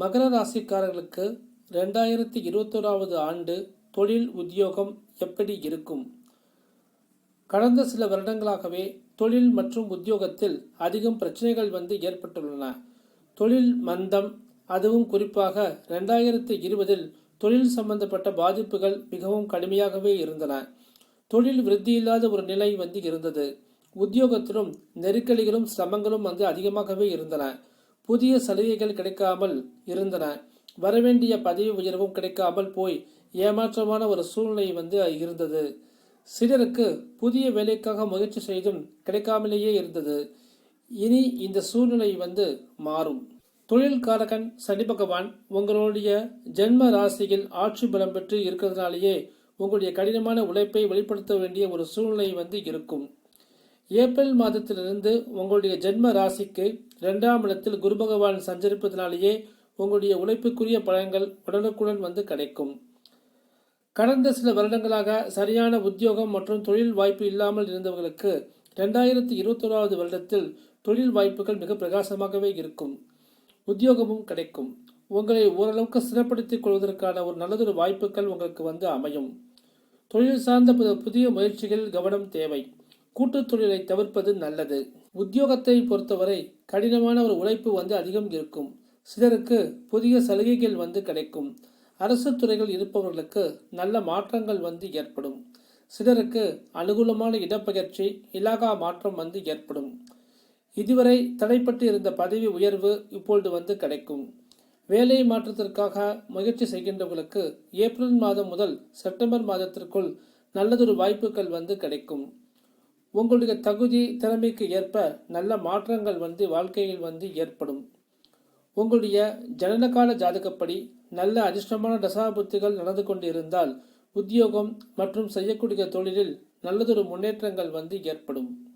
மகர ராசிக்காரர்களுக்கு ரெண்டாயிரத்தி இருபத்தோராவது ஆண்டு தொழில் உத்தியோகம் எப்படி இருக்கும்? கடந்த சில வருடங்களாகவே தொழில் மற்றும் உத்தியோகத்தில் அதிகம் பிரச்சனைகள் வந்து ஏற்பட்டுள்ளன. தொழில் மந்தம் அதுவும் குறிப்பாக ரெண்டாயிரத்தி இருபதில் தொழில் சம்பந்தப்பட்ட பாதிப்புகள் மிகவும் கடுமையாகவே இருந்தன. தொழில் விருத்தி இல்லாத ஒரு நிலை வந்து இருந்தது. உத்தியோகத்திலும் நெருக்கடிகளும் சிரமங்களும் வந்து அதிகமாகவே இருந்தன. புதிய சலுகைகள் கிடைக்காமல் இருந்தன. வரவேண்டிய பதவி உயர்வும் கிடைக்காமல் போய் ஏமாற்றமான ஒரு சூழ்நிலை வந்து இருந்தது. சிலருக்கு புதிய வேலைக்காக முயற்சி செய்தும் கிடைக்காமலேயே இருந்தது. இனி இந்த சூழ்நிலை வந்து மாறும். தொழில் காரகன் சனி பகவான் உங்களுடைய ஜென்ம ராசியில் ஆட்சி பலம் பெற்று இருக்கிறதுனாலேயே உங்களுடைய கடினமான உழைப்பை வெளிப்படுத்த வேண்டிய ஒரு சூழ்நிலை வந்து இருக்கும். ஏப்ரல் மாதத்திலிருந்து உங்களுடைய ஜென்ம ராசிக்கு இரண்டாம் இடத்தில் குரு பகவான் சஞ்சரிப்பதனாலேயே உங்களுடைய உழைப்புக்குரிய பலன்கள் உடனுக்குடன் வந்து கிடைக்கும். கடந்த சில வருடங்களாக சரியான உத்தியோகம் மற்றும் தொழில் வாய்ப்பு இல்லாமல் இருந்தவர்களுக்கு ரெண்டாயிரத்தி இருபத்தோராவது வருடத்தில் தொழில் வாய்ப்புகள் மிக பிரகாசமாகவே இருக்கும். உத்தியோகமும் கிடைக்கும். உங்களை ஓரளவுக்கு சிறப்படுத்திக் கொள்வதற்கான ஒரு நல்லதொரு வாய்ப்புகள் உங்களுக்கு வந்து அமையும். தொழில் சார்ந்த புதிய முயற்சிகளில் கவனம் தேவை. கூட்டுத் தொழிலை தவிர்ப்பது நல்லது. உத்தியோகத்தை பொறுத்தவரை கடினமான ஒரு உழைப்பு வந்து அதிகம் இருக்கும். சிலருக்கு புதிய சலுகைகள் வந்து கிடைக்கும். அரசு துறைகள் இருப்பவர்களுக்கு நல்ல மாற்றங்கள் வந்து ஏற்படும். சிலருக்கு அனுகூலமான இடப்பெயர்ச்சி இலாகா மாற்றம் வந்து ஏற்படும். இதுவரை தடைப்பட்டு இருந்த பதவி உயர்வு இப்பொழுது வந்து கிடைக்கும். வேலை மாற்றத்திற்காக முயற்சி செய்கின்றவர்களுக்கு ஏப்ரல் மாதம் முதல் செப்டம்பர் மாதத்திற்குள் நல்லதொரு வாய்ப்புகள் வந்து கிடைக்கும். உங்களுடைய தகுதி திறமைக்கு ஏற்ப நல்ல மாற்றங்கள் வந்து வாழ்க்கையில் வந்து ஏற்படும். உங்களுடைய ஜனனகால ஜாதகப்படி நல்ல அதிர்ஷ்டமான தசாபுத்திகள் நடந்து கொண்டு இருந்தால் உத்தியோகம் மற்றும் செய்யக்கூடிய தொழிலில் நல்லதொரு முன்னேற்றங்கள் வந்து ஏற்படும்.